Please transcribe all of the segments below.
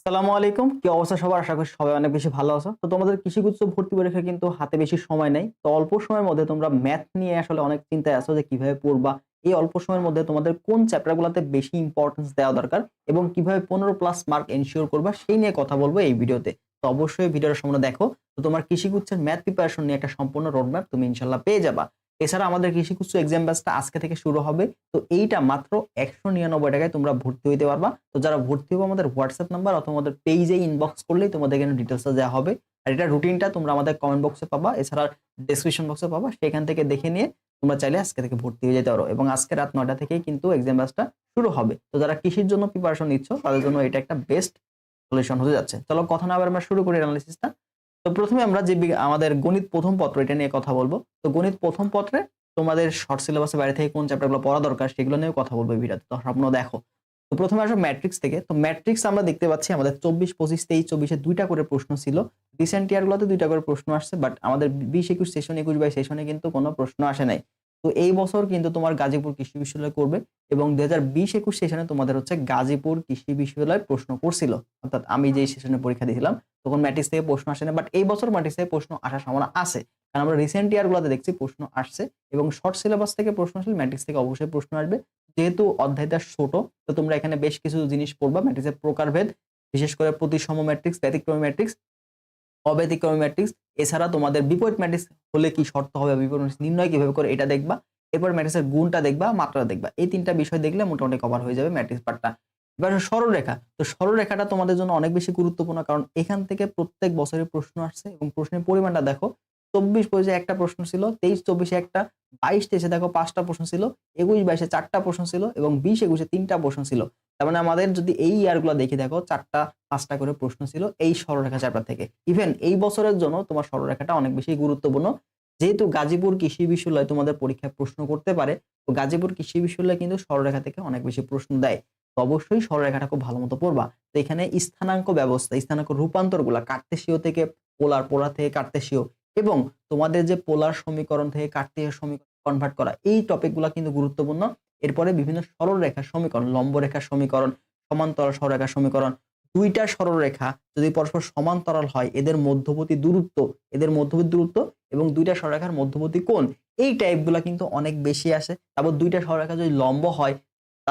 আসসালামু আলাইকুম। কি অবস্থা সবার? আশা করি সবাই অনেক বেশি ভালো আছো। তো তোমাদের কৃষিগুচ্ছ ভর্তি পরীক্ষা কিন্তু হাতে বেশি সময় নেই। তো অল্প সময়ের মধ্যে তোমরা ম্যাথ নিয়ে আসলে অনেক চিন্তায় আছো যে কীভাবে পড়বা। এই অল্প সময়ের মধ্যে তোমাদের কোন চ্যাপ্টারগুলোতে বেশি ইম্পর্টেন্স দেওয়া দরকার এবং কীভাবে পনেরো প্লাস মার্ক এনশিওর করবা সেই নিয়ে কথা বলব এই ভিডিওতে। তো অবশ্যই ভিডিওটা সম্পূর্ণ দেখো। তো তোমার কৃষিগুচ্ছের ম্যাথ প্রিপারেশন নিয়ে একটা সম্পূর্ণ রোডম্যাপ তুমি ইনশাল্লাহ পেয়ে যাবা। এছাড়া আমাদের কৃষিকুচ্ছ এক্সাম ব্যাচটা আজকে থেকে শুরু হবে। তো এইটা মাত্র একশো নিরানব্বই টাকায় তোমরা ভর্তি হইতে পারবা। তো যারা ভর্তি হবে আমাদের হোয়াটসঅ্যাপ নাম্বার অথবা আমাদের পেজে ইনবক্স করলেই তোমাদের এখানে ডিটেলসটা দেওয়া হবে। আর এটা রুটিনটা তোমরা আমাদের কমেন্ট বক্সে পাবা। এছাড়া ডেসক্রিপশন বক্সে পাবা। সেখান থেকে দেখে নিয়ে তোমরা চাইলে আজকে থেকে ভর্তি হয়ে যেতে পারো। এবং আজকে রাত নয়টা থেকেই কিন্তু এক্সাম ব্যাচটা শুরু হবে। তো যারা কৃষির জন্য প্রিপারেশন নিচ্ছ, তাদের জন্য এটা একটা বেস্ট সলিউশন হতে যাচ্ছে। চলো কথা না আবার আমরা শুরু করি অ্যানালিসিসটা তো প্রথমে আমরা যে আমাদের গণিত প্রথম পত্র এটা নিয়ে কথা বলব। তো গণিত প্রথম পত্রে তোমাদের শর্ট সিলেবাসের বাইরে থেকে কোন চ্যাপ্টারগুলো পড়া দরকার সেগুলো নিয়েও কথা বলব বিরাট তো স্বপ্ন দেখো। তো প্রথমে আসো ম্যাট্রিক্স থেকে। তো ম্যাট্রিক্স আমরা দেখতে পাচ্ছি আমাদের চব্বিশ, পঁচিশ, তেইশ, চব্বিশে দুইটা করে প্রশ্ন ছিল। রিসেন্ট ইয়ারগুলোতে দুইটা করে প্রশ্ন আসছে বাট আমাদের বিশ, একুশ সেশন একুশ বাই সেশনে কিন্তু কোনো প্রশ্ন আসে নাই। তো এই বছর কিন্তু তোমার গাজীপুর কৃষি বিশ্ববিদ্যালয় করবে এবং দুই হাজার বিশ একুশ সেশনে তোমাদের হচ্ছে গাজীপুর কৃষি বিশ্ববিদ্যালয় প্রশ্ন করছিল। অর্থাৎ আমি যে সেশনে পরীক্ষা দিয়েছিলাম, তখন ম্যাট্রিক্স থেকে প্রশ্ন আসে না বাট এই বছর ম্যাট্রিক্স থেকে প্রশ্ন আসার সম্ভাবনা আছে। কারণ আমরা রিসেন্ট ইয়ারগুলোতে দেখছি প্রশ্ন আসছে এবং শর্ট সিলেবাস থেকে প্রশ্ন আসলে ম্যাট্রিক্স থেকে অবশ্যই প্রশ্ন আসবে। যেহেতু অধ্যায়টা ছোট, তো তোমরা এখানে বেশ কিছু জিনিস পড়বা ম্যাট্রিক্সের প্রকারভেদ, বিশেষ করে প্রতিসম ম্যাট্রিক্স ব্যতিক্রমী ম্যাট্রিক্স অব্যতিক্রমী ম্যাট্রিক্স এছাড়া তোমাদের বিপরীত ম্যাট্রিক্স হলে কি শর্ত হবে, বিপরীত নির্ণয় কীভাবে করে এটা দেখবা, এরপর ম্যাট্রিক্সের গুণটা দেখবা মাত্রা দেখবা। এই তিনটা বিষয় দেখলে মোটামুটি কভার হয়ে যাবে ম্যাট্রিক্স পার্টটা এবার সরলরেখা। তো সরলরেখাটা তোমাদের জন্য অনেক বেশি গুরুত্বপূর্ণ, কারণ এখান থেকে প্রত্যেক বছরের প্রশ্ন আসছে এবং প্রশ্নের পরিমাণটা দেখো চব্বিশ পঁচিশে একটা প্রশ্ন ছিল, তেইশ, চব্বিশে একটা, বাইশ, তেইশে দেখো পাঁচটা প্রশ্ন ছিল, একুশ, বাইশে চারটা প্রশ্ন ছিল এবং বিশ, একুশে তিনটা প্রশ্ন ছিল। তার মানে আমাদের যদি এই ইয়ারগুলো দেখে দেখো, চারটা, পাঁচটা করে প্রশ্ন ছিল এই সরলরেখা চ্যাপ্টার থেকে। ইভেন এই বছরের জন্য তোমার সরলরেখাটা অনেক বেশি গুরুত্বপূর্ণ। যেহেতু গাজীপুর কৃষি বিশ্ববিদ্যালয় তোমাদের পরীক্ষায় প্রশ্ন করতে পারে, তো গাজীপুর কৃষি বিশ্ববিদ্যালয় কিন্তু সরলরেখা থেকে অনেক বেশি প্রশ্ন দেয়। তো অবশ্যই সরলরেখাটা খুব ভালো মতো পড়বা। তো এখানে স্থানাঙ্ক ব্যবস্থা, স্থানাঙ্ক রূপান্তরগুলা কার্তেশীয় থেকে, পোলার পোলার থেকে কার্তেশীয় এবং তোমাদের যে পোলার সমীকরণ থেকে কার্তেশীয় সমীকরণ কনভার্ট করা, এই টপিকগুলো কিন্তু গুরুত্বপূর্ণ। এরপরে বিভিন্ন সরলরেখার সমীকরণ, লম্বরেখার সমীকরণ, সমান্তরাল সরলরেখার সমীকরণ, দুইটা সরলরেখা যদি পরস্পর সমান্তরাল হয়, এদের মধ্যবর্তী দূরত্ব, এদের মধ্যবর্তী দূরত্ব এবং দুইটা সরলরেখার মধ্যবর্তী কোণ, এই টাইপগুলো কিন্তু অনেক বেশি আসে। তারপর দুইটা সরলরেখা যদি লম্ব হয়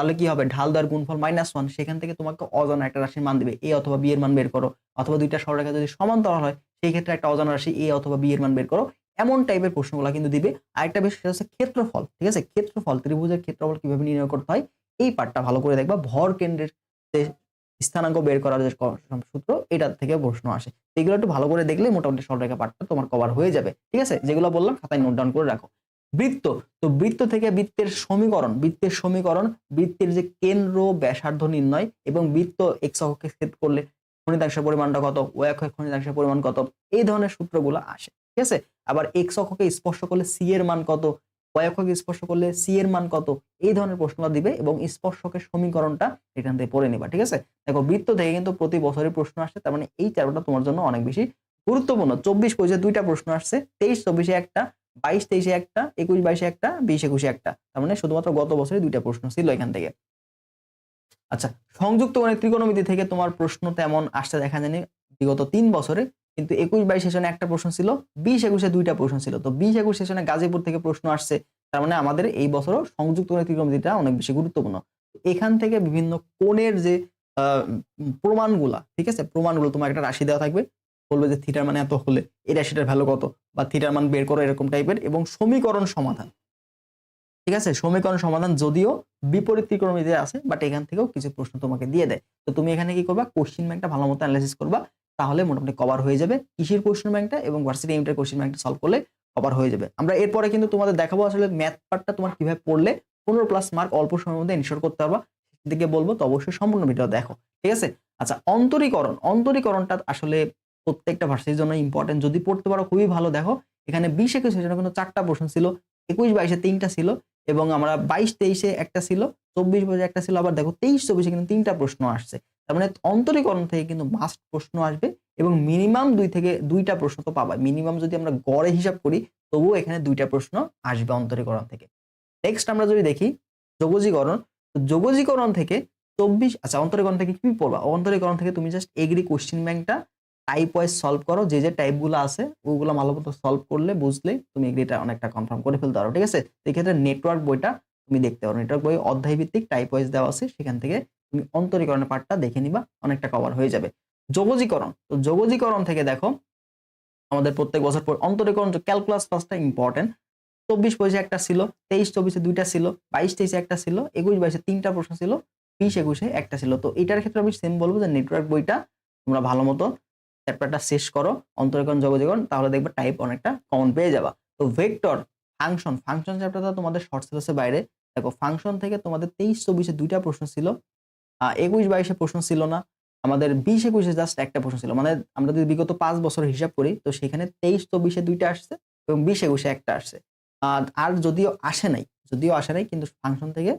তাহলে কি হবে? ঢাল দেওয়ার গুণফল মাইনাস ওয়ান সেখান থেকে তোমাকে অজানা একটা রাশির মান দিবে। এ অথবা বি এর মান বের করো। অথবা দুইটা সরলরেখা যদি সমান্তরাল হয়, সেই ক্ষেত্রে একটা অজানা রাশি এ অথবা বি এর মান বের করো। এমন টাইপের প্রশ্নগুলো কিন্তু দিবে। আরেকটা বিষয় হচ্ছে ক্ষেত্রফল, ঠিক আছে? ক্ষেত্রফল, ত্রিভুজের ক্ষেত্রফল কীভাবে নির্ণয় করতে হয়? এই পার্টটা ভালো করে দেখবা। ভর কেন্দ্রের যে স্থানাঙ্ক বের করার যে সূত্র এটা থেকে প্রশ্ন আসে। এগুলো একটু ভালো করে দেখলে মোটামুটি সরলরেখা পার্টটা তোমার কভার হয়ে যাবে। ঠিক আছে? যেগুলো বললাম, খাতায় নোট ডাউন করে রাখো। বৃত্ত। তো বৃত্ত থেকে বৃত্তের সমীকরণ বৃত্তের সমীকরণ, বৃত্তের যে কেন্দ্র ব্যাসার্ধ নির্ণয় এবং বৃত্ত এক্স অক্ষকে ছেদ করলে খনিতাংশের পরিমাণটা কত? ও অক্ষে খনিতাংশের পরিমাণ কত? এই ধরনের সূত্রগুলো আসে, ঠিক আছে? আবার এক্স স্পর্শ করলে সি এর মান কত? অক্ষকে স্পর্শ করলে সি এর মান কত? এই ধরনের প্রশ্নগুলো দিবে এবং স্পর্শকের সমীকরণটা এখান থেকে পড়ে নিবা, ঠিক আছে? দেখো, বৃত্ত থেকে কিন্তু প্রতি বছরই প্রশ্ন আসে, তার মানে এই চ্যাপ্টারটা তোমার জন্য অনেক বেশি গুরুত্বপূর্ণ। চব্বিশ পঁচিশে দুইটা প্রশ্ন আসছে, তেইশ, চব্বিশে একটা বাইশ তেইশে একটা, একুশ বাইশে একটা, বিশ একুশে একটা। তার মানে শুধুমাত্র গত বছরে দুইটা প্রশ্ন ছিল এখান থেকে। আচ্ছা সংযুক্ত গণিত ত্রিকোণমিতি থেকে তোমার প্রশ্ন তেমন আসতে দেখা যায়নি বিগত তিন বছরে, কিন্তু একুশ বাইশ সেশনে একটা প্রশ্ন ছিল, বিশ একুশে দুইটা প্রশ্ন ছিল। তো বিশ একুশ সেশনে গাজীপুর থেকে প্রশ্ন আসছে, তার মানে আমাদের এই বছরও সংযুক্ত গণিত ত্রিকোণমিতিটা অনেক বেশি গুরুত্বপূর্ণ। এখান থেকে বিভিন্ন কোণের যে প্রমাণগুলা, ঠিক আছে? প্রমাণগুলো তোমার একটা রাশি দেওয়া থাকবে। বলবে যে থিটার মানে এত হলে এটা রাশিটার ভ্যালু কত? বা থিটার মান বের করো এরকম টাইপের এবং সমীকরণ সমাধান। ঠিক আছে? সমীকরণ সমাধান যদিও বিপরীত ত্রিকোণমিতিতে আছে বাট এখান থেকেও কিছু প্রশ্ন তোমাকে দিয়ে দেয়। তো তুমি এখানে কি করবা? কোশ্চিন ব্যাংকটা ভালো মতো অ্যানালাইসিস করবা, তাহলে মোটামুটি কভার হয়ে যাবে কৃষির কোশ্চিন ব্যাংকটা এবং ভার্সিটি এমটার কোশ্চিন ব্যাংকটা সলভ করলে কভার হয়ে যাবে। আমরা এরপরে কিন্তু তোমাদের দেখাবো আসলে ম্যাথ পার্টটা তোমার কীভাবে পড়লে পনেরো প্লাস মার্ক অল্প সময়ের মধ্যে এনশোর করতে পারবা। দিকে বলব, তো অবশ্যই সম্পূর্ণ ভিডিও দেখো। ঠিক আছে? আচ্ছা অন্তরীকরণ। অন্তরীকরণটা আসলে প্রত্যেকটা ভার্সিটির জন্য ইম্পর্টেন্ট যদি পড়তে পারো, খুবই ভালো। দেখো, এখানে বিশ একুশ সেশনে কিন্তু চারটা প্রশ্ন ছিল। একুশ, বাইশে তিনটা ছিল এবং আমরা বাইশ, তেইশে একটা ছিল, চব্বিশ বছর একটা ছিল। আবার দেখো, তেইশ, চব্বিশে কিন্তু তিনটা প্রশ্ন আসছে। তার মানে অন্তরীকরণ থেকে কিন্তু মাস্ট প্রশ্ন আসবে এবং মিনিমাম দুই থেকে দুইটা প্রশ্ন তো পাবা মিনিমাম যদি আমরা গড়ে হিসাব করি, তবুও এখানে দুইটা প্রশ্ন আসবে অন্তরীকরণ থেকে। নেক্সট আমরা যদি দেখি, যোগজীকরণ। যোগজীকরণ থেকে চব্বিশ আচ্ছা অন্তরীকরণ থেকে কি পড়বা? অন্তরীকরণ থেকে তুমি জাস্ট এগ্রি কোশ্চেন ব্যাংকটা টাইপ ওয়াইজ সলভ করো, যে যে টাইপগুলো আছে, ওগুলো ভালো মতো সলভ করলে বুঝলে তুমি এগ্রিটা অনেকটা কনফার্ম করে ফেলতে পারো, ঠিক আছে? তো এক্ষেত্রে নেটওয়ার্ক বইটা তুমি দেখতে পারো। নেটওয়ার্ক বই অধ্যায় ভিত্তিক টাইপ ওয়াইজ দেওয়া আছে, সেখান থেকে তুমি অন্তরীকরণের পার্টটা দেখে নিবা, অনেকটা কভার হয়ে যাবে। যোগজীকরণ, তো যোগজীকরণ থেকে দেখো, আমাদের প্রত্যেক বছর পর অন্তরীকরণ ক্যালকুলাস ক্লাসটা ইম্পর্টেন্ট চব্বিশ পঁচিশে একটা ছিল, তেইশ চব্বিশে দুইটা ছিল, বাইশ তেইশে একটা ছিল, একুশ বাইশে তিনটা প্রশ্ন ছিল, বিশ একুশে একটা ছিল। তো এটার ক্ষেত্রে আমি সেম বলব যে নেটওয়ার্ক বইটা তোমরা ভালো মতো চ্যাপ্টারটা শেষ করো, অন্তরীকরণ, যোগজীকরণ, তাহলে দেখবে টাইপ অনেকটা কমন পেয়ে যাবা। তো ভেক্টর ফাংশন ফাংশন চ্যাপ্টারটা তোমাদের শর্ট সিলেবাসের বাইরে। দেখো ফাংশন থেকে তোমাদের তেইশ, চব্বিশে দুইটা প্রশ্ন ছিল। একুশ, বাইশে প্রশ্ন ছিল না। আমাদের বিশ, একুশে জাস্ট একটা প্রশ্ন ছিল। মানে আমরা যদি বিগত পাঁচ বছর হিসাব করি, তো সেখানে তেইশ, চব্বিশে দুইটা আসছে এবং বিশ, একুশে একটা আসছে। আর যদিও আসে নাই, যদিও আসে নাই, কিন্তু ফাংশন থেকে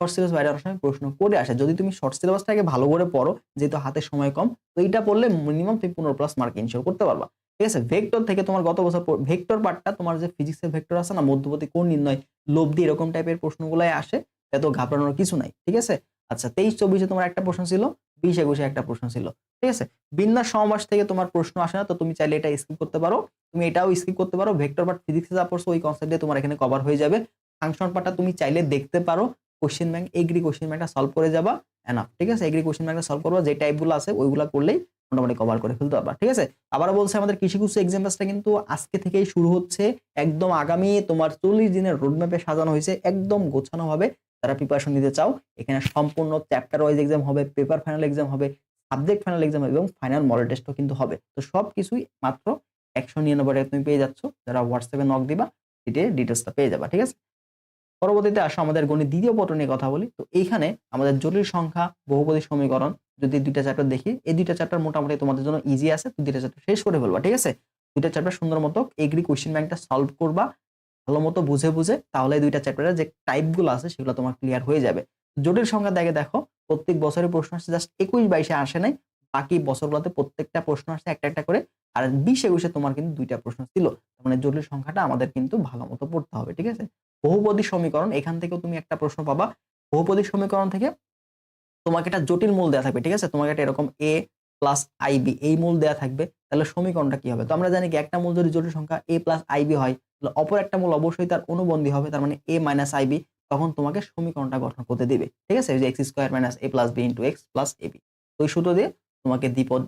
শর্ট সিলেবাস বাইরে অনেক সময় প্রশ্ন করে আসে। যদি তুমি শর্ট সিলেবাসটাকে ভালো করে পড়ো, যেহেতু হাতে সময় কম, তো এইটা পড়লে মিনিমাম তুমি পনেরো প্লাস মার্ক ইনশোর করতে পারবা। ঠিক আছে? ভেক্টর থেকে তোমার গত বছর ভেক্টর পার্টটা তোমার যে ফিজিক্সের ভেক্টর আছে না, মধ্যবর্তী কোন নির্ণয় লব্ধি এরকম টাইপের প্রশ্নগুলাই আসে, এত ঘাবড়ানোর কিছু নাই। ঠিক আছে? আচ্ছা তেইশ, চব্বিশে তোমার একটা প্রশ্ন ছিল, বিশ, একুশে একটা প্রশ্ন ছিল। ঠিক আছে? বিন্যাস সমাস থেকে তোমার প্রশ্ন আসে না, তো তুমি চাইলে এটা স্কিপ করতে পারো। তুমি এটাও স্কিপ করতে পারো। ভেক্টর পার্ট ফিজিক্সে যা পড়ছো, ওই কনসেপ্টে তোমার এখানে কভার হয়ে যাবে। ফাংশন পার্টটা তুমি চাইলে দেখতে পারো। কোশ্চেন ব্যাংক এগ্রি কোশ্চেন ব্যাংকটা সলভ করে যাবা এনাফ ঠিক আছে? এগ্রি কোশ্চেন ব্যাংকটা সলভ করবা, যে টাইপগুলো আছে, ওইগুলো করলেই মোটামুটি কভার করে ফেলতে পারবা, ঠিক আছে? আবারও বলছে, আমাদের কৃষিকুচ্ছ এক্সাম ব্যাচটা কিন্তু আজকে থেকেই শুরু হচ্ছে। একদম আগামী তোমার চল্লিশ দিনের রোডম্যাপে সাজানো হয়েছে, একদম গোছানো ভাবে যারা প্রিপারেশন নিতে চাও, এখানে সম্পূর্ণ চ্যাপ্টার ওয়াইজ এক্সাম হবে পেপার ফাইনাল এক্সাম হবে সাবজেক্ট ফাইনাল এক্সাম হবে এবং ফাইনাল মডেল টেস্টও কিন্তু হবে। তো সব কিছুই মাত্র একশো নিরানব্বই টাকা তুমি পেয়ে যাচ্ছ। যারা হোয়াটসঅ্যাপে নক দিবা সেটি ডিটেলসটা পেয়ে যাবা, ঠিক আছে? পরবর্তীতে আসো আমাদের গণিত দ্বিতীয় পত্র নিয়ে কথা বলি। তো এইখানে আমাদের জটিল সংখ্যা, বহুপদী সমীকরণ, যদি দুইটা চ্যাপ্টার দেখি, এই দুইটা চ্যাপ্টার মোটামুটি তোমাদের জন্য ইজি আছে, তো দুইটা চ্যাপ্টার শেষ করে ফেলবা, ঠিক আছে? দুইটা চ্যাপ্টার সুন্দর মতো এগ্রি কোয়েশ্চেন ব্যাংকটা সলভ করবা, ভালো মতো বুঝে বুঝে, তাহলে দুইটা চ্যাপ্টারের যে টাইপগুলো আছে, সেগুলো তোমার ক্লিয়ার হয়ে যাবে। জটিল সংখ্যা দেখে দেখো, প্রত্যেক বছরের প্রশ্ন আসছে জাস্ট একুশ বাইশে আসে নাই বাকি বছরগুলোতে প্রত্যেকটা প্রশ্ন আসছে একটা একটা করে, আর বিশ একুশে তোমার কিন্তু দুইটা প্রশ্ন ছিল। মানে জটিল সংখ্যাটা আমাদের কিন্তু ভালো মতো পড়তে হবে, ঠিক আছে? বহুপদী সমীকরণ, এখান থেকেও তুমি একটা প্রশ্ন পাবা। বহুপদী সমীকরণ থেকে তোমাকে একটা জটিল মূল দেওয়া থাকবে, ঠিক আছে? তোমাকে একটা এরকম এ প্লাস আইবি এই মূল দেওয়া থাকবে। তাহলে সমীকরণটা কি হবে? তো আমরা জানি কি, একটা মূল যদি জটিল সংখ্যা এ প্লাস আইবি হয়, তাহলে অপর একটা মূল অবশ্যই তার অনুবন্ধী হবে, তার মানে এ মাইনাস আইবি তখন তোমাকে সমীকরণটা গঠন করতে দেবে, ঠিক আছে? X square minus a plus b into x plus ab ওই সূত্র দিয়ে তোমাকে দ্বিপদ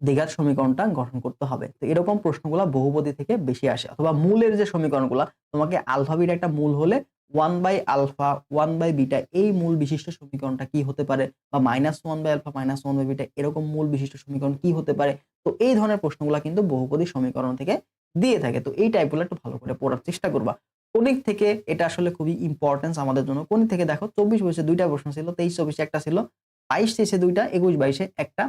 দ্বিঘাত সমীকরণটা গঠন করতে হবে। তো এরকম প্রশ্নগুলো বহুপদী থেকে বেশি আসে। অথবা মূলের যে সমীকরণগুলো, তোমাকে আলফা বিটা একটা মূল হলে one by alpha one by beta এই মূল বিশিষ্ট সমীকরণটা কি হতে পারে? বা minus one by alpha minus one by beta এরকম মূল বিশিষ্ট সমীকরণ কি হতে পারে? তো এই ধরনের প্রশ্নগুলো কিন্তু বহুপদী সমীকরণ থেকে দিয়ে থাকে। তো এই টাইপগুলো একটু ভালো করে পড়ার চেষ্টা করবা। কোনিক থেকে এটা আসলে খুবই ইম্পর্টেন্স আমাদের জন্য। কোনিক থেকে দেখো, চব্বিশ বয়সে দুইটা প্রশ্ন ছিল, তেইশ, চব্বিশে একটা ছিল। বাইশ, তেইশে দুইটা, একুশ, বাইশে একটা,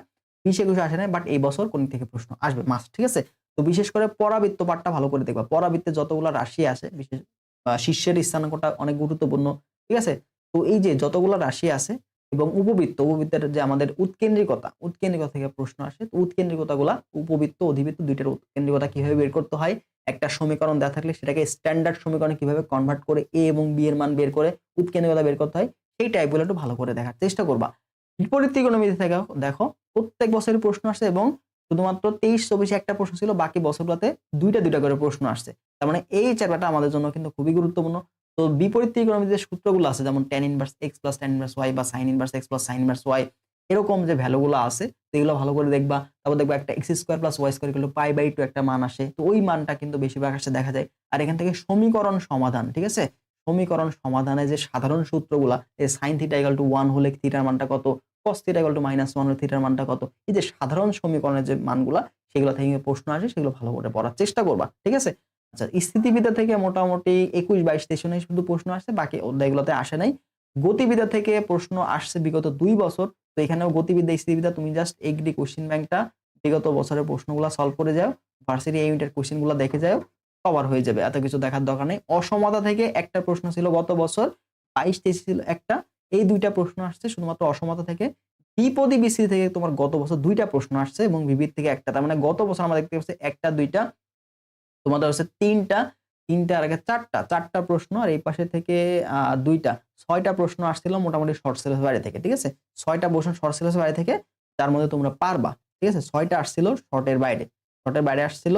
বিশ, একুশে আসে না বাট এই বছর কোন থেকে প্রশ্ন আসবে? মাস ঠিক আছে? তো বিশেষ করে পরাবৃত্ত পাঠটা ভালো করে দেখবা। পরাবৃত্তে যতগুলো রাশি আছে বিশেষ শীর্ষের স্থানাঙ্কটা অনেক গুরুত্বপূর্ণ, ঠিক আছে? তো এই যে যতগুলো রাশি আছে এবং উপবৃত্ত, উপবৃত্তের যে আমাদের উৎকেন্দ্রিকতা উৎকেন্দ্রিকতা থেকে প্রশ্ন আসে, তো উৎকেন্দ্রিকতা গুলা উপবৃত্ত, অধিবৃত্ত দুইটার উৎকেন্দ্রিকতা কীভাবে বের করতে হয়? একটা সমীকরণ দেওয়া থাকলে সেটাকে স্ট্যান্ডার্ড সমীকরণে কীভাবে কনভার্ট করে এ এবং বি এর মান বের করে উৎকেন্দ্রিকতা বের করতে হয়? সেই টাইপগুলো একটু ভালো করে দেখার চেষ্টা করবা। বিপরীত ত্রিকোণমিতি থেকে, দেখো, প্রত্যেক বছরের প্রশ্ন আসছে এবং শুধুমাত্র তেইশ, চব্বিশে একটা প্রশ্ন ছিল, বাকি বছরগুলোতে দুইটা দুইটা করে প্রশ্ন আসছে। তার মানে এই চ্যাপ্টারটা আমাদের জন্য কিন্তু খুবই গুরুত্বপূর্ণ। তো বিপরীত ত্রিকোণমিতির সূত্রগুলো আছে, যেমন tan inverse x plus tan inverse y বা sine inverse x plus sine inverse y এরকম যে ভ্যালুগুলো আছে, সেগুলো ভালো করে দেখবা। তারপর দেখবা একটা x square plus y square কিন্তু পাই বাই টু একটা মান আসে। তো ওই মানটা কিন্তু বেশিরভাগ আসে দেখা যায়। আর এখান থেকে সমীকরণ সমাধান, ঠিক আছে? সমীকরণ সমাধানে যে সাধারণ সূত্রগুলা এই sine theta equal to one হলে থিটার মানটা কত? Cos theta equal to minus one হলে থিটার মানটা কত? এই যে সাধারণ সমীকরণের যে মানগুলা, সেগুলো থেকে প্রশ্ন আসে, সেগুলো ভালো করে পড়ার চেষ্টা করবা, ঠিক আছে? আচ্ছা স্থিতিবিদ্যা থেকে মোটামুটি একুশ বাইশ তেইশে শুধু প্রশ্ন আসছে বাকি অধ্যায়গুলোতে আসে নাই। গতিবিদ্যা থেকে প্রশ্ন আসছে বিগত দুই বছর, তো এখানেও গতিবিদ্যা, স্থিতিবিদ্যা, তুমি জাস্ট এগ্রি কোশ্চিন ব্যাংকটা বিগত বছরের প্রশ্নগুলো সলভ করে যাও ভার্সিটি এই ইউনিটের কোশ্চিনগুলো দেখে যাও। কভার হয়ে যাবে, এত কিছু দেখার দরকার নেই। অসমতা থেকে একটা প্রশ্ন ছিল গত বছর, বাইশ তেইশ ছিল একটা, এই দুইটা প্রশ্ন আসছে, শুধুমাত্র অসমতা থেকে। দ্বিপদী বিসি থেকে তোমার গত বছর দুইটা প্রশ্ন আসছে এবং বিবিধ থেকে একটা, তার মানে গত বছর আমরা দেখতে পাচ্ছি একটা, দুইটা, তোমাদের হচ্ছে তিনটা তিনটা আর আগে চারটা চারটা প্রশ্ন আর এই পাশে থেকে দুইটা, ছয়টা প্রশ্ন আসছিল মোটামুটি শর্ট সিলেবাস বাইরে থেকে, ঠিক আছে? ছয়টা প্রশ্ন শর্ট সিলেবাস বাইরে থেকে, তার মধ্যে তোমরা পারবা, ঠিক আছে? ছয়টা আসছিল শর্টের বাইরে শর্টের বাইরে আসছিল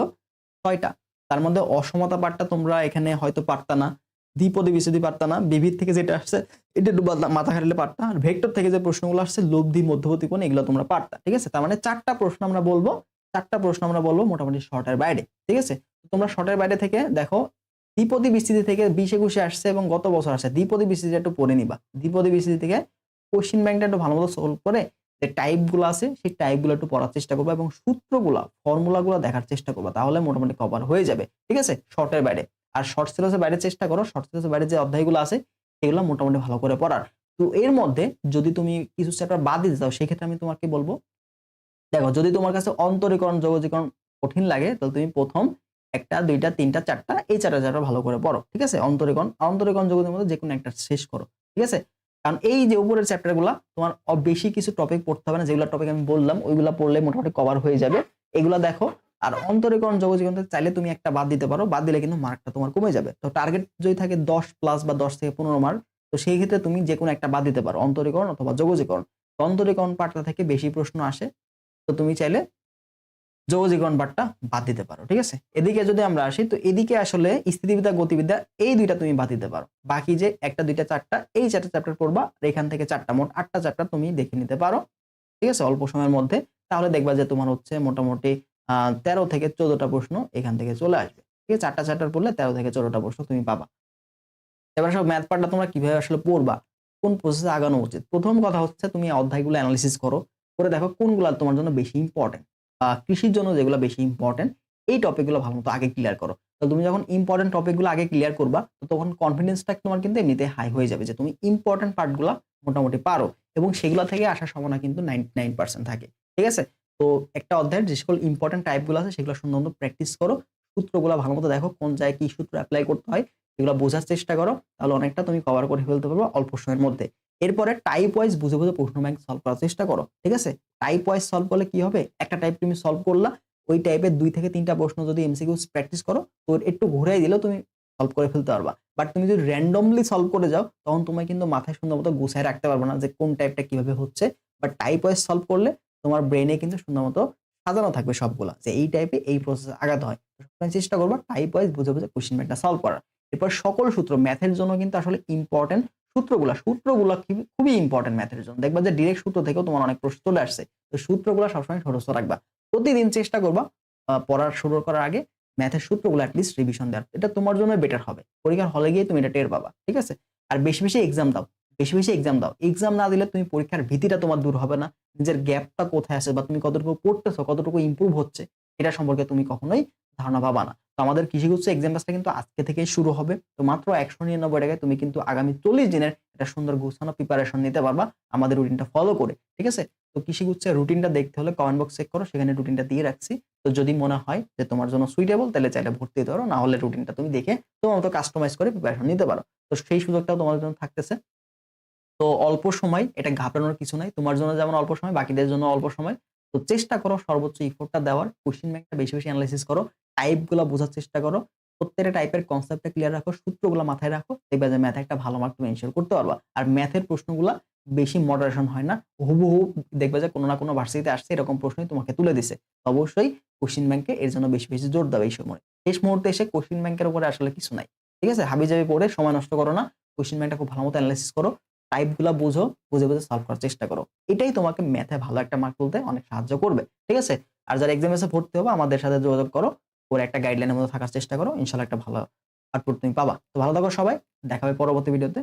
ছয়টা। তার মধ্যে অসমতা পাঠটা তোমরা এখানে হয়তো পারতা না, দ্বিপদী বিচ্ছেদি পারতা না বিবিধ থেকে যেটা আসছে, এটা মাথা খাটালে পারতা। আর ভেক্টর থেকে যে প্রশ্নগুলো আসছে, লব্ধি, মধ্যবর্তী কোণ, এগুলো তোমরা পারতা, ঠিক আছে? তার মানে চারটা প্রশ্ন আমরা বলব, চারটা প্রশ্ন আমরা বলব মোটামুটি শর্টের বাইরে, ঠিক আছে? তোমরা শর্টের বাইরে থেকে দেখো, দ্বিপদী বিস্তৃতি থেকে বিশ একুশে আসছে এবং গত বছর আসছে, দ্বিপদী বিস্তৃতি একটু পড়ে নিবা। দ্বিপদী বিস্তৃতি থেকে কোশ্চিন ব্যাংকটা একটু ভালো মতো সলভ করে যে টাইপগুলো আছে, সেই টাইপগুলো একটু পড়ার চেষ্টা করবা এবং সূত্রগুলা ফর্মুলাগুলো দেখার চেষ্টা করবা, তাহলে মোটামুটি কভার হয়ে যাবে, ঠিক আছে? শর্টের বাইরে। আর শর্ট সিলেবাসের বাইরে চেষ্টা করো শর্ট সিলেবাসের বাইরে যে অধ্যায়গুলো আছে এগুলো মোটামুটি ভালো করে পড়ার। তো এর মধ্যে যদি তুমি কিছু চ্যাপ্টার বাদ দিতে চাও, সেক্ষেত্রে আমি তোমাকে বলব, দেখো, যদি তোমার কাছে অন্তরীকরণ, যোগজীকরণ কঠিন লাগে, তাহলে তুমি প্রথম একটা, দুইটা, তিনটা, চারটা, এই চারটা চ্যাপ্টার ভালো করে পড়ো, ঠিক আছে? অন্তরীকরণ অন্তরীকরণ যোগের মধ্যে যে কোনো একটা শেষ করো, ঠিক আছে? কারণ এই যে উপরের চ্যাপ্টারগুলা, তোমার বেশি কিছু টপিক পড়তে হবে না, যেগুলো টপিক আমি বললাম, ওইগুলো পড়লে মোটামুটি কভার হয়ে যাবে। এগুলা দেখো, আর অন্তরীকরণ থেকে চাইলে তুমি একটা বাদ দিতে পারো, বাদ দিলে কিন্তু মার্কটা তোমার কমে যাবে। তো টার্গেট যদি থাকে দশ প্লাস বা দশ থেকে পনেরো মার্ক তো সেই ক্ষেত্রে তুমি যে কোনো একটা বাদ দিতে পারো, অন্তরীকরণ অথবা যোগজীকরণ অন্তরীকরণ পাঠটা থেকে বেশি প্রশ্ন আসে, তো তুমি চাইলে যোগজীকরণ পাঠটা বাদ দিতে পারো, ঠিক আছে? এদিকে যদি আমরা আসি, তো এদিকে আসলে স্থিতিবিদ্যা, গতিবিদ্যা, এই দুইটা তুমি বাদ দিতে পারো। বাকি যে একটা, দুইটা, চারটা, এই চারটা চ্যাপ্টার পড়বা আর এখান থেকে চারটা, মোট আটটা চ্যাপ্টার তুমি দেখে নিতে পারো, ঠিক আছে? অল্প সময়ের মধ্যে। তাহলে দেখবা যে তোমার হচ্ছে মোটামুটি তেরো থেকে চোদ্দটা প্রশ্ন এখান থেকে চলে আসবে। ঠিক আছে? চারটা চ্যাপ্টার পড়লে তেরো থেকে চোদ্দটা প্রশ্ন তুমি পাবা। এবার সব ম্যাথ পার্টটা তোমরা কীভাবে আসলে পড়বা? কোন প্রসেসে আগানো উচিত? প্রথম কথা হচ্ছে তুমি অধ্যায়গুলো অ্যানালিসিস করো। করে দেখো কোনগুলো তোমার জন্য বেশি ইম্পর্টেন্ট কৃষির জন্য যেগুলো বেশি ইম্পর্টেন্ট এই টপিকগুলো ভালো মতো আগে ক্লিয়ার করো। তো তুমি যখন ইম্পর্টেন্ট টপিকগুলো আগে ক্লিয়ার করবা, তো তখন কনফিডেন্সটা তোমার কিন্তু এমনিতে হাই হয়ে যাবে যে তুমি ইম্পর্টেন্ট পার্টগুলো মোটামুটি পারো এবং সেগুলো থেকে আসার সম্ভাবনা কিন্তু নাইনটি নাইন পার্সেন্ট থাকে, ঠিক আছে? তো একটা অধ্যায়ের যে সকল ইম্পর্টেন্ট টাইপগুলো আছে সেগুলো সুন্দর প্র্যাকটিস করো। সূত্রগুলো ভালো মতো দেখো কোন জায়গায় কি সূত্র অ্যাপ্লাই করতে হয় এগুলো বোঝার চেষ্টা করো, তাহলে অনেকটা তুমি কভার করে ফেলতে পারবে অল্প সময়ের মধ্যে। এরপরে টাইপ ওয়াইজ বুঝে বুঝে প্রশ্ন ব্যাংক সলভ করার চেষ্টা করো, ঠিক আছে? টাইপ ওয়াইজ সলভ করলে কি হবে? একটা টাইপ তুমি সলভ করলা, ওই টাইপের দুই থেকে তিনটা প্রশ্ন যদি এমসিকিউ প্র্যাকটিস করো, তো একটু ঘুরাই দিলেও তুমি সলভ করে ফেলতে পারবা। বাট তুমি যদি র্যান্ডমলি সলভ করে যাও, তখন তোমার কিন্তু মাথায় সুন্দর মতো গুছায় রাখতে পারবে না যে কোন টাইপটা কীভাবে হচ্ছে। বাট টাইপ ওয়াইজ সলভ করলে তোমার ব্রেনে কিন্তু সুন্দর মতো সাজানো থাকবে সবগুলা, যে এই টাইপে এই প্রসেস আগাতে হয়। চেষ্টা করব টাইপ ওয়াইজ বুঝে বুঝে কোশ্চেন ব্যাংকটা সলভ করার। এরপর সকল সূত্র ম্যাথের জন্য কিন্তু আসলে ইম্পর্টেন্ট সূত্রগুলা সূত্রগুলা খুবই- ইম্পর্টেন্ট ম্যাথের জন্য। দেখবা যে ডিরেক্ট সূত্র থেকেও তোমার অনেক প্রশ্ন চলে আসছে। তো সূত্রগুলো সবসময় সরস্ব রাখবা। প্রতিদিন চেষ্টা করবা পড়ার শুরু করার আগে ম্যাথের সূত্রগুলো অ্যাটলিস্ট রিভিশন দেওয়ার। এটা তোমার জন্য বেটার হবে। পরীক্ষার হলে গিয়ে তুমি এটা টের পাবা, ঠিক আছে? আর বেশি বেশি এক্সাম দাও, বেশি বেশি এক্সাম দাও। এক্সাম না দিলে তুমি পরীক্ষার ভীতিটা তোমার দূর হবে না। নিজের গ্যাপটা কোথায় আছে বা তুমি কতটুকু পড়তেছো, কতটুকু ইমপ্রুভ হচ্ছে, এটা সম্পর্কে তুমি কখনোই ধারণা পাবা না। তো আমাদের কৃষিগুচ্ছ এক্সাম ব্যাচটা কিন্তু আজকে থেকেই শুরু হবে। তো মাত্র একশো নিরানব্বই টাকায় তুমি কিন্তু আগামী চল্লিশ দিনের একটা সুন্দর গুছানো প্রিপারেশন নিতে পারবা, আমাদের রুটিনটা ফলো করে, ঠিক আছে? তো কৃষিগুচ্ছের রুটিনটা দেখতে হলে কমেন্ট বক্স চেক করো, সেখানে রুটিনটা দিয়ে রাখছি। তো যদি মনে হয় যে তোমার জন্য সুইটেবল তাহলে চাইলে ভর্তি হতে পারো, না হলে রুটিনটা তুমি দেখে তোমার মতো কাস্টমাইজ করে প্রিপারেশন নিতে পারো। তো সেই সুযোগটাও তোমাদের জন্য থাকতেছে। তো অল্প সময়, এটা ঘাবড়ানোর কিছু নাই। তোমার জন্য যেমন অল্প সময়, বাকিদের জন্য অল্প সময়। তো চেষ্টা করো সর্বোচ্চ ইফোর্টটা দেওয়ার। কোশ্চেন ব্যাংকটা বেশি বেশি অ্যানালাইসিস করো। টাইপগুলো বোঝার চেষ্টা করো। প্রত্যেকটা টাইপের কনসেপ্টটা ক্লিয়ার রাখো, সূত্রগুলো মাথায় রাখো, দেখবে যে ম্যাথে একটা ভালো মার্ক তুমি এনশিওর করতে পারবা। আর ম্যাথের প্রশ্নগুলো বেশি মডারেশন হয় না, হুবহু দেখবে যে কোনো না কোনো ভার্সিটিতে আসছে, এরকম প্রশ্নই তোমাকে তুলে দিছে। অবশ্যই কোশ্চিন ব্যাংকে এর জন্য বেশি বেশি জোর দেবে এই সময়। শেষ মুহূর্তে এসে কোশ্চিন ব্যাংকের উপরে আসলে কিছু নাই, ঠিক আছে? হাবি জাবি পড়ে সময় নষ্ট করো না কোশ্চিন ব্যাংকটা খুব ভালো মতো অ্যানালাইসিস করো টাইপগুলো বুঝো, বুঝে বুঝে সলভ করার চেষ্টা করো। এটাই তোমাকে ম্যাথে ভালো একটা মার্ক তুলতে অনেক সাহায্য করবে, ঠিক আছে? আর যারা এক্সাম এসে ভর্তি হবে, আমাদের সাথে যোগাযোগ করো ওর একটা গাইডলাইনের মধ্যে থাকার চেষ্টা করো ইনশাল্লাহ একটা ভালো আউটপুট তুমি পাবা। তো ভালো থাকো সবাই, দেখা হবে পরবর্তী ভিডিওতে